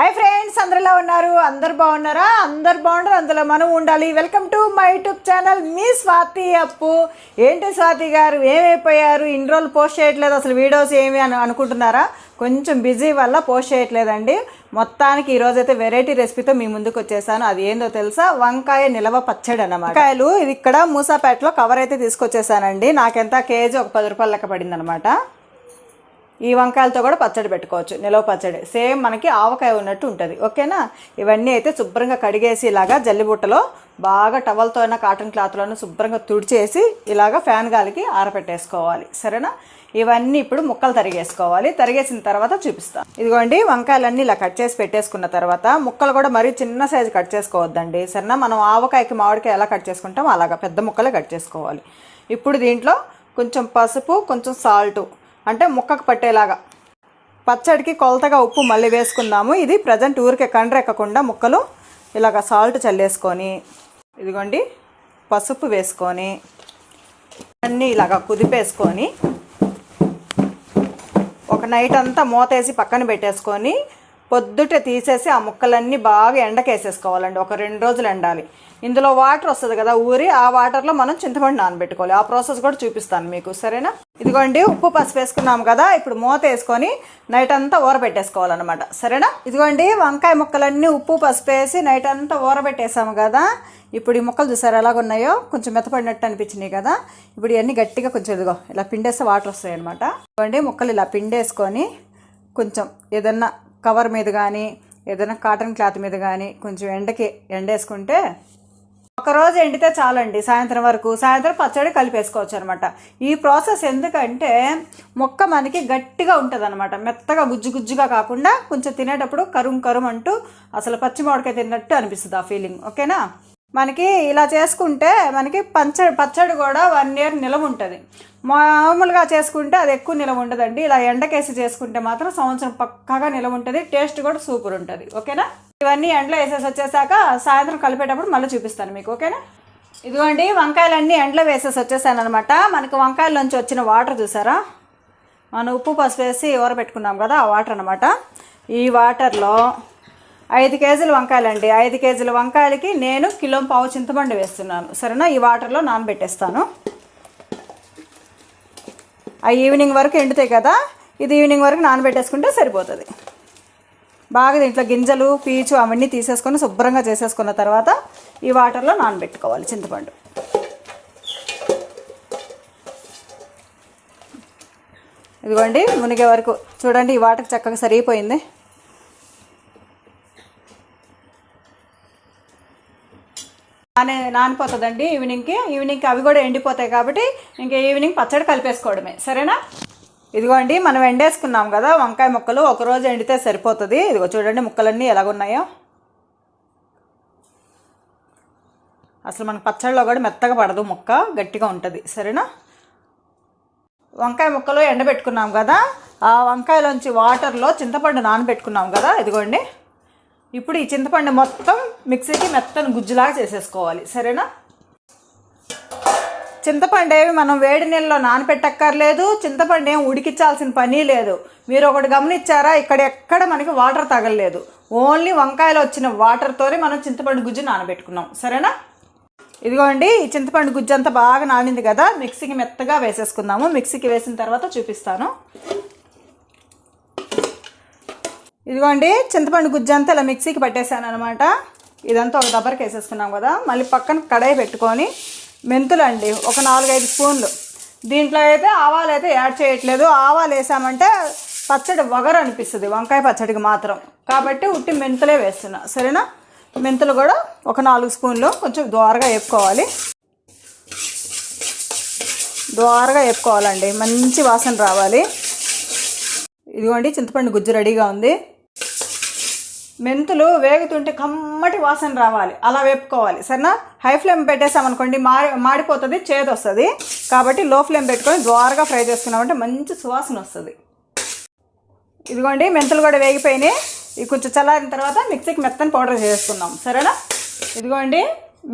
Hi friends అందరిలా ఉన్నారు? అందరు బాగున్నారా? అందరు బాగున్నారు అందులో మనం ఉండాలి. Welcome to my YouTube channel మీ స్వాతి అప్పు. ఏంటి స్వాతి గారు? ఏమైపోయారు? ఇన్ని రోజులు పోస్ట్ చేయట్లేదు అసలు వీడియోస్ ఏమి అని అనుకుంటున్నారా? కొంచెం బిజీ వల్ల పోస్ట్ చేయట్లేదండి. మొత్తానికి ఈ రోజైతే వెరైటీ రెసిపీతో మీ ముందుకు వచ్చేసాను. అది ఏందో తెలుసా? వంకాయ నిలవ పచ్చడి అన్నమాట. వంకాయలు ఇది ఇక్కడ మూసాపేటలో కవర్ అయితే తీసుకొచ్చేసానండి. నాకెంత కేజీ? ఒక పది రూపాయలు లెక్క పడింది అనమాట ఈ వంకాయలతో కూడా పచ్చడి పెట్టుకోవచ్చు నిలవ పచ్చడి. సేమ్ మనకి ఆవకాయ ఉన్నట్టు ఉంటుంది. ఓకేనా? ఇవన్నీ అయితే శుభ్రంగా కడిగేసి ఇలాగా జల్లిబుట్టలో బాగా టవల్తో అయినా కాటన్ క్లాత్లోనూ శుభ్రంగా తుడిచేసి ఇలాగ ఫ్యాన్ గాలికి ఆరపెట్టేసుకోవాలి. సరేనా? ఇవన్నీ ఇప్పుడు ముక్కలు తరిగేసుకోవాలి. తరిగేసిన తర్వాత చూపిస్తాను ఇదిగోండి వంకాయలన్నీ ఇలా కట్ చేసి పెట్టేసుకున్న తర్వాత ముక్కలు కూడా మరీ చిన్న సైజు కట్ చేసుకోవద్దండి. సరేనా? మనం ఆవకాయకి మామిడికాయ ఎలా కట్ చేసుకుంటామో అలాగా పెద్ద ముక్కలే కట్ చేసుకోవాలి. ఇప్పుడు దీంట్లో కొంచెం పసుపు కొంచెం సాల్టు అంటే ముక్కకు పట్టేలాగా. పచ్చడికి కొలతగా ఉప్పు మళ్ళీ వేసుకుందాము. ఇది ప్రజెంట్ ఊరికే కండ్రెక్కకుండా ముక్కలు ఇలాగ సాల్ట్ చల్లేసుకొని ఇదిగోండి పసుపు వేసుకొని అన్నీ ఇలాగ కుదిపేసుకొని ఒక నైట్ అంతా మూతేసి పక్కన పెట్టేసుకొని పొద్దుటే తీసేసి ఆ ముక్కలన్నీ బాగా ఎండకేసేసుకోవాలండి. ఒక రెండు రోజులు ఎండాలి. ఇందులో వాటర్ వస్తుంది కదా ఊరి ఆ వాటర్లో మనం చింతపండు నానబెట్టుకోవాలి. ఆ ప్రాసెస్ కూడా చూపిస్తాను మీకు సరేనా? ఇదిగోండి ఉప్పు పసుపు వేసుకున్నాం కదా ఇప్పుడు మూత వేసుకొని నైట్ అంతా ఊరబెట్టేసుకోవాలన్నమాట సరేనా? ఇదిగోండి వంకాయ ముక్కలన్నీ ఉప్పు పసుపు వేసి నైట్ అంతా ఊరబెట్టేసాము కదా ఇప్పుడు ఈ ముక్కలు చూసారు ఎలాగ ఉన్నాయో? కొంచెం మెత్తపడినట్టు అనిపించినాయి కదా ఇప్పుడు ఇవన్నీ గట్టిగా కొంచెం ఇదిగో ఇలా పిండేస్తే వాటర్ వస్తాయి అనమాట ఇదిగోండి ముక్కలు ఇలా పిండేసుకొని కొంచెం ఏదన్నా కవర్ మీద కానీ ఏదైనా కాటన్ క్లాత్ మీద కానీ కొంచెం ఎండకి ఎండేసుకుంటే ఒక రోజు ఎండితే చాలండి. సాయంత్రం వరకు. సాయంత్రం పచ్చడి కలిపేసుకోవచ్చు అనమాట. ఈ ప్రాసెస్ ఎందుకంటే మొక్క మనకి గట్టిగా ఉంటుంది అనమాట మెత్తగా గుజ్జు గుజ్జుగా కాకుండా కొంచెం తినేటప్పుడు కరుం కరుం అంటూ అసలు పచ్చి మామిడికాయ తిన్నట్టు అనిపిస్తుంది ఆ ఫీలింగ్ ఓకేనా? మనకి ఇలా చేసుకుంటే మనకి పచ్చడి పచ్చడి కూడా వన్ ఇయర్ నిలవ ఉంటుంది. మామూలుగా చేసుకుంటే అది ఎక్కువ నిలవ ఉండదండి. ఇలా ఎండకేసి చేసుకుంటే మాత్రం సంవత్సరం పక్కాగా నిలవ ఉంటుంది. టేస్ట్ కూడా సూపర్ ఉంటుంది. ఓకేనా? ఇవన్నీ ఎండలో వేసేసి వచ్చేసాక సాయంత్రం కలిపేటప్పుడు మళ్ళీ చూపిస్తాను మీకు. ఓకేనా? ఇదిగోండి వంకాయలన్నీ ఎండలో వేసేసి వచ్చేసాను అనమాట మనకి వంకాయల వచ్చిన వాటర్ చూసారా? మనం ఉప్పు పసుపు వేసి ఊర పెట్టుకున్నాం కదా ఆ వాటర్ అనమాట ఈ వాటర్లో ఐదు కేజీల వంకాయలండి. ఐదు కేజీల వంకాయలకి నేను కిలో పావు చింతపండు వేస్తున్నాను. సరేనా? ఈ వాటర్లో నానబెట్టేస్తాను. ఆ ఈవినింగ్ వరకు ఎండుతాయి కదా? ఇది ఈవినింగ్ వరకు నానబెట్టేసుకుంటే సరిపోతుంది. బాగా దీంట్లో గింజలు పీచు అవన్నీ తీసేసుకొని శుభ్రంగా చేసేసుకున్న తర్వాత ఈ వాటర్లో నానబెట్టుకోవాలి చింతపండు. ఇదిగోండి మునిగే వరకు. చూడండి ఈ వాటర్ చక్కగా సరిపోయింది నానే నానిపోతుందండి ఈవినింగ్కి. ఈవినింగ్కి అవి కూడా ఎండిపోతాయి కాబట్టి ఇంక ఈవినింగ్ పచ్చడి కలిపేసుకోవడమే. సరేనా? ఇదిగోండి మనం ఎండేసుకున్నాం కదా వంకాయ ముక్కలు. ఒకరోజు ఎండితే సరిపోతుంది. ఇదిగో చూడండి ముక్కలన్నీ ఎలాగున్నాయో. అసలు మనకు పచ్చడిలో కూడా మెత్తగా పడదు ముక్క గట్టిగా ఉంటుంది. సరేనా? వంకాయ ముక్కలు ఎండబెట్టుకున్నాం కదా ఆ వంకాయలోంచి వాటర్లో చింతపండు నానబెట్టుకున్నాం కదా ఇదిగోండి. ఇప్పుడు ఈ చింతపండు మొత్తం మిక్సీకి మెత్తని గుజ్జులాగా చేసేసుకోవాలి. సరేనా? చింతపండు ఏమి మనం వేడి నీళ్ళలో నానపెట్టక్కర్లేదు. చింతపండు ఏం ఉడికించాల్సిన పని లేదు. మీరు ఒకటి గమనించారా? ఇక్కడ ఎక్కడ మనకి వాటర్ తగలలేదు. ఓన్లీ వంకాయలు వచ్చిన వాటర్తోనే మనం చింతపండు గుజ్జు నానబెట్టుకున్నాం. సరేనా? ఇదిగోండి ఈ చింతపండు గుజ్జు అంతా బాగా నానింది కదా. మిక్సీకి మెత్తగా వేసేసుకుందాము. మిక్సీకి వేసిన తర్వాత చూపిస్తాను. ఇదిగోండి చింతపండు గుజ్జు అంతా ఇలా మిక్సీకి పట్టేశాను అనమాట ఇదంతా ఒక దబ్బరికి వేసేసుకున్నాం కదా. మళ్ళీ పక్కన కడాయి పెట్టుకొని మెంతులు అండి ఒక నాలుగైదు స్పూన్లు. దీంట్లో అయితే ఆవాలు అయితే యాడ్ చేయట్లేదు. ఆవాలు వేసామంటే పచ్చడి వగరు అనిపిస్తుంది వంకాయ పచ్చడికి మాత్రం. కాబట్టి ఉట్టి మెంతులే వేస్తున్నా. సరేనా? మెంతులు కూడా ఒక నాలుగు స్పూన్లు కొంచెం దోరగా వేపుకోవాలి. దోరగా వేపుకోవాలండి మంచి వాసన రావాలి. ఇదిగోండి చింతపండు గుజ్జు రెడీగా ఉంది. మెంతులు వేగుతుంటే కమ్మటి వాసన రావాలి. అలా వేపుకోవాలి. సరేనా? హై ఫ్లేమ్ పెట్టేసామనుకోండి మాడి మాడిపోతుంది చేదు వస్తుంది కాబట్టి లో ఫ్లేమ్ పెట్టుకొని ద్వారగా ఫ్రై చేసుకున్నామంటే మంచి సువాసన వస్తుంది. ఇదిగోండి మెంతులు కూడా వేగిపోయినాయి. ఇవి కొంచెం చల్లారిన తర్వాత మిక్సీకి మెత్తని పౌడర్ చేసుకుందాం. సరేనా? ఇదిగోండి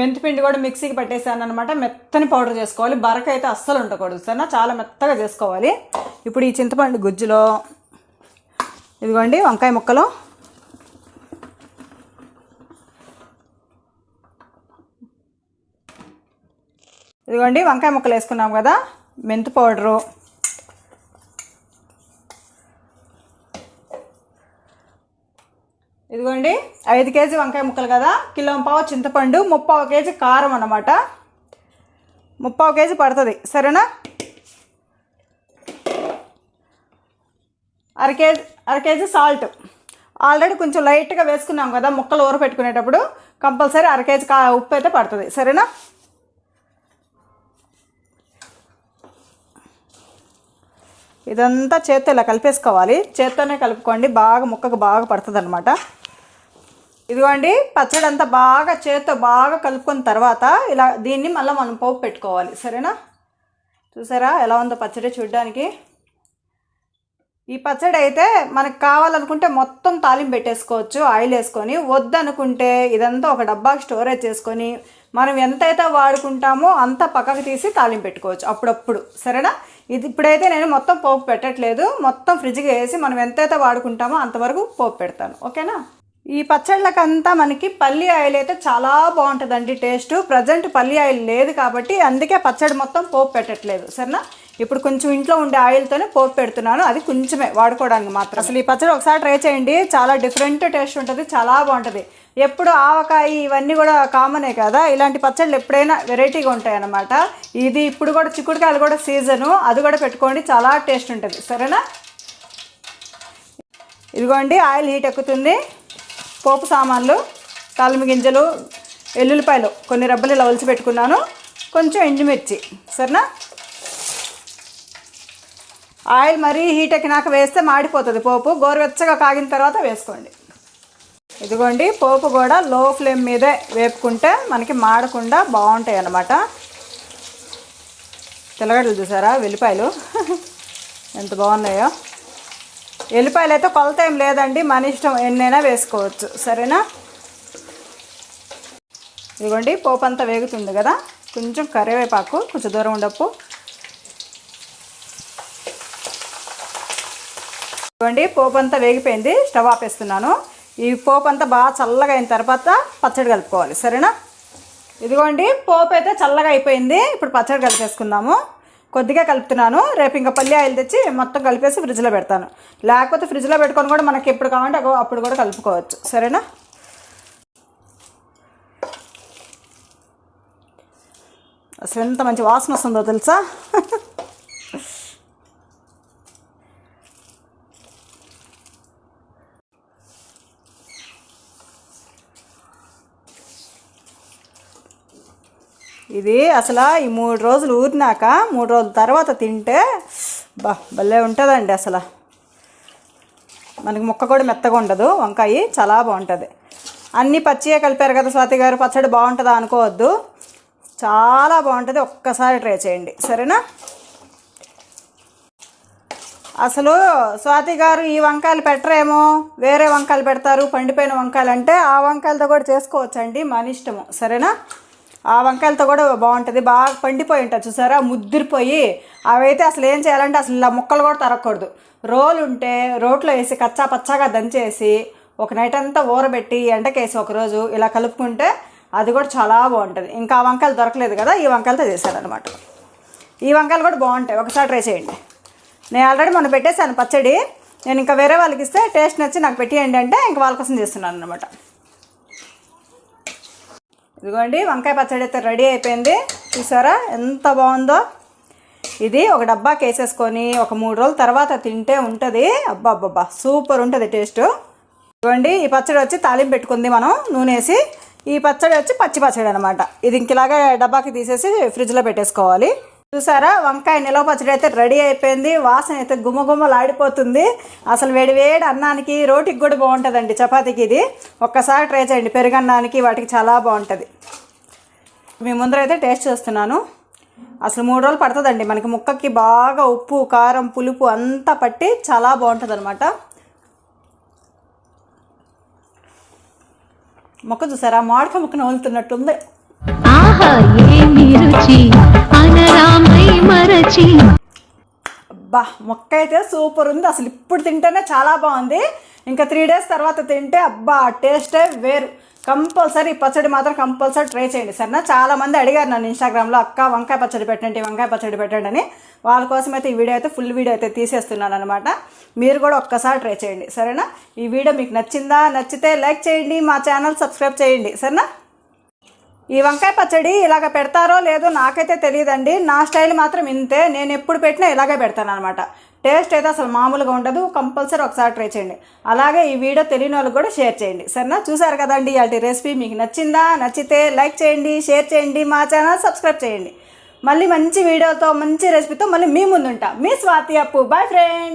మెంతిపిండి కూడా మిక్సీకి పట్టేసాను అనమాట మెత్తని పౌడర్ చేసుకోవాలి. బరక అయితే అస్సలు ఉండకూడదు. సరేనా? చాలా మెత్తగా చేసుకోవాలి. ఇప్పుడు ఈ చింతపండు గుజ్జులో ఇదిగోండి వంకాయ ముక్కలు. ఇదిగోండి వంకాయ ముక్కలు వేసుకున్నాం కదా మెంతి పౌడరు. ఇదిగోండి ఐదు కేజీ వంకాయ ముక్కలు కదా కిలో పావు చింతపండు ముప్పావు కేజీ కారం అన్నమాట. ముప్పావు కేజీ పడుతుంది సరేనా? అర కేజీ అర కేజీ సాల్ట్. ఆల్రెడీ కొంచెం లైట్గా వేసుకున్నాం కదా ముక్కలు ఊర పెట్టుకునేటప్పుడు కంపల్సరీ అర కేజీ కా ఉప్పు అయితే పడుతుంది సరేనా? ఇదంతా చేత్తో ఇలా కలిపేసుకోవాలి. చేత్తోనే కలుపుకోండి. బాగా ముక్కకు బాగా పడుతుంది అనమాట ఇదిగోండి పచ్చడి అంతా బాగా చేత్తో బాగా కలుపుకున్న తర్వాత ఇలా దీన్ని మళ్ళీ మనం పోపు పెట్టుకోవాలి. సరేనా? చూసారా ఎలా ఉందో పచ్చడి చూడడానికి? ఈ పచ్చడి అయితే మనకు కావాలనుకుంటే మొత్తం తాలింపు పెట్టేసుకోవచ్చు ఆయిల్ వేసుకొని. వద్దనుకుంటే ఇదంతా ఒక డబ్బాకి స్టోరేజ్ చేసుకొని మనం ఎంతైతే వాడుకుంటామో అంత పక్కకు తీసి తాలింపు పెట్టుకోవచ్చు అప్పుడప్పుడు. సరేనా? ఇది ఇప్పుడైతే నేను మొత్తం పోపు పెట్టట్లేదు. మొత్తం ఫ్రిడ్జ్కి వేసి మనం ఎంతైతే వాడుకుంటామో అంతవరకు పోపు పెడతాను. ఓకేనా? ఈ పచ్చళ్ళకంతా మనకి పల్లి ఆయిల్ అయితే చాలా బాగుంటుందండి టేస్ట్. ప్రజెంట్ పల్లి ఆయిల్ లేదు కాబట్టి అందుకే పచ్చడి మొత్తం పోపు పెట్టట్లేదు. సరేనా? ఇప్పుడు కొంచెం ఇంట్లో ఉండే ఆయిల్తోనే పోపు పెడుతున్నాను. అది కొంచెమే వాడుకోవడానికి మాత్రం అసలు ఈ పచ్చడి ఒకసారి ట్రై చేయండి. చాలా డిఫరెంట్ టేస్ట్ ఉంటుంది చాలా బాగుంటుంది. ఎప్పుడు ఆవకాయ ఇవన్నీ కూడా కామనే కదా? ఇలాంటి పచ్చళ్ళు ఎప్పుడైనా వెరైటీగా ఉంటాయి అన్నమాట ఇది ఇప్పుడు కూడా చిక్కుడుకాయలు కూడా సీజను అది కూడా పెట్టుకోండి చాలా టేస్ట్ ఉంటుంది. సరేనా? ఇదిగోండి ఆయిల్ హీట్ ఎక్కుతుంది. పోపు సామాన్లు తాలిమి గింజలు ఎల్లుల్లిపాయలు కొన్ని రబ్బలు ఇలా ఒలిచి పెట్టుకున్నాను. కొంచెం ఎండుమిర్చి. సరేనా? ఆయిల్ మరీ హీట్ ఎక్కినాక వేస్తే మాడిపోతుంది పోపు. గోరువెచ్చగా కాగిన తర్వాత వేసుకోండి. ఇదిగోండి పోపు కూడా లో ఫ్లేమ్ మీదే వేపుకుంటే మనకి మాడకుండా బాగుంటాయి అన్నమాట. తెల్లగడ్డలు చూసారా? వెల్లిపాయలు. ఎంత బాగున్నాయో. వెల్లిపాయలు అయితే కొలత ఏం లేదండి మన ఇష్టం ఎన్నైనా వేసుకోవచ్చు. సరేనా? ఇదిగోండి పోపు అంతా వేగుతుంది కదా. కొంచెం కరివేపాకు కొంచెం దూరం ఉండప్పు ఇవ్వండి పోపు అంతా వేగిపోయింది. స్టవ్ ఆపేస్తున్నాను. ఈ పోపు అంతా బాగా చల్లగా అయిన తర్వాత పచ్చడి కలుపుకోవాలి. సరేనా? ఇదిగోండి పోపు అయితే చల్లగా అయిపోయింది. ఇప్పుడు పచ్చడి కలిపేసుకుందాము. కొద్దిగా కలుపుతున్నాను. రేపు ఇంకా పల్లి ఆయిల్ తెచ్చి మొత్తం కలిపేసి ఫ్రిడ్జ్లో పెడతాను. లేకపోతే ఫ్రిడ్జ్లో పెట్టుకొని కూడా మనకి ఎప్పుడు కావాలంటే అప్పుడు కూడా కలుపుకోవచ్చు. సరేనా? అసలు ఎంత మంచి వాసన వస్తుందో తెలుసా? ఇది అసలు ఈ మూడు రోజులు ఊరినాక మూడు రోజుల తర్వాత తింటే బా భలే ఉంటుందండి అసలు. మనకి ముక్క కూడా మెత్తగా ఉండదు వంకాయ చాలా బాగుంటుంది. అన్నీ పచ్చియే కలిపారు కదా స్వాతి గారు పచ్చడి బాగుంటుందా అనుకోవద్దు. చాలా బాగుంటుంది ఒక్కసారి ట్రై చేయండి. సరేనా? అసలు స్వాతి గారు ఈ వంకాయలు పెట్టరేమో? వేరే వంకాయలు పెడతారు పండిపోయిన వంకాయలు అంటే ఆ వంకాయలతో కూడా చేసుకోవచ్చండి మన ఇష్టము. సరేనా? ఆ వంకాయలతో కూడా బాగుంటుంది. బాగా పండిపోయి ఉంటుంది చూసారా? ముద్దిరిపోయి. అవైతే అసలు ఏం చేయాలంటే అసలు ఇలా ముక్కలు కూడా తరగకూడదు. రోలు ఉంటే రోట్లో వేసి కచ్చా పచ్చాగా దంచేసి ఒక నైట్ అంతా ఊరబెట్టి ఎండకేసి ఒకరోజు ఇలా కలుపుకుంటే అది కూడా చాలా బాగుంటుంది. ఇంకా ఆ వంకాయలు దొరకలేదు కదా ఈ వంకాయలతో చేశారనమాట ఈ వంకాయలు కూడా బాగుంటాయి. ఒకసారి ట్రై చేయండి. నేను ఆల్రెడీ మొన్న పెట్టేశాను పచ్చడి. నేను ఇంకా వేరే వాళ్ళకి ఇస్తే టేస్ట్ నచ్చి నాకు పెట్టేయండి అంటే ఇంకా వాళ్ళ కోసం చేస్తున్నాను అనమాట ఇదిగోండి వంకాయ పచ్చడి అయితే రెడీ అయిపోయింది. చూసారా ఎంత బాగుందో. ఇది ఒక డబ్బాకి వేసేసుకొని ఒక మూడు రోజుల తర్వాత తింటే ఉంటుంది. అబ్బా సూపర్ ఉంటుంది టేస్ట్. ఇదిగోండి ఈ పచ్చడి వచ్చి తాలింపు పెట్టుకుంది మనం నూనె వేసి ఈ పచ్చడి వచ్చి పచ్చి పచ్చడి అనమాట ఇది ఇంకలాగా డబ్బాకి తీసేసి ఫ్రిడ్జ్లో పెట్టేసుకోవాలి. చూసారా? వంకాయ నిలవ పచ్చడి అయితే రెడీ అయిపోయింది. వాసన అయితే గుమగుమలాడిపోతుంది. అసలు వేడి వేడి అన్నానికి రోటికి కూడా బాగుంటుందండి చపాతీకి ఇది. ఒక్కసారి ట్రై చేయండి. పెరుగన్నానికి వాటికి చాలా బాగుంటుంది. మీ అయితే టేస్ట్ చేస్తున్నాను. అసలు మూడు రోజులు పడుతుందండి. మనకి ముక్కకి బాగా ఉప్పు కారం పులుపు అంతా పట్టి చాలా బాగుంటుంది అనమాట మొక్క చూసారా? మాడక ముక్కను వదులుతున్నట్టుంది. ఆహా అనరామై మరచి. అబ్బా మొక్క అయితే సూపర్ ఉంది. అసలు ఇప్పుడు తింటేనే చాలా బాగుంది. ఇంకా త్రీ డేస్ తర్వాత తింటే అబ్బా టేస్టే వేరు. కంపల్సరీ పచ్చడి మాత్రం కంపల్సరీ ట్రై చేయండి. సరేనా? చాలా మంది అడిగారు నన్ను ఇన్స్టాగ్రామ్లో అక్క వంకాయ పచ్చడి పెట్టండి వంకాయ పచ్చడి పెట్టండి అని. వాళ్ళ కోసం అయితే ఈ వీడియో అయితే ఫుల్ వీడియో అయితే తీసేస్తున్నాను అనమాట మీరు కూడా ఒక్కసారి ట్రై చేయండి. సరేనా? ఈ వీడియో మీకు నచ్చిందా? నచ్చితే లైక్ చేయండి. మా ఛానల్ సబ్స్క్రైబ్ చేయండి. సరేనా? ఈ వంకాయ పచ్చడి ఇలాగ పెడతారో లేదో నాకైతే తెలియదండి. నా స్టైల్ మాత్రం ఇంతే. నేను ఎప్పుడు పెట్టినా ఇలాగే పెడతాను అనమాట టేస్ట్ అయితే అసలు మామూలుగా ఉండదు. కంపల్సరీ ఒకసారి ట్రై చేయండి. అలాగే ఈ వీడియో తెలియని వాళ్ళకి కూడా షేర్ చేయండి. సరేనా? చూసారు కదండి ఇలాంటి రెసిపీ. మీకు నచ్చిందా? నచ్చితే లైక్ చేయండి షేర్ చేయండి మా ఛానల్ సబ్స్క్రైబ్ చేయండి. మళ్ళీ మంచి వీడియోతో మంచి రెసిపీతో మళ్ళీ మీ ముందుంటా. మీ స్వాతి అప్పు. Boy friend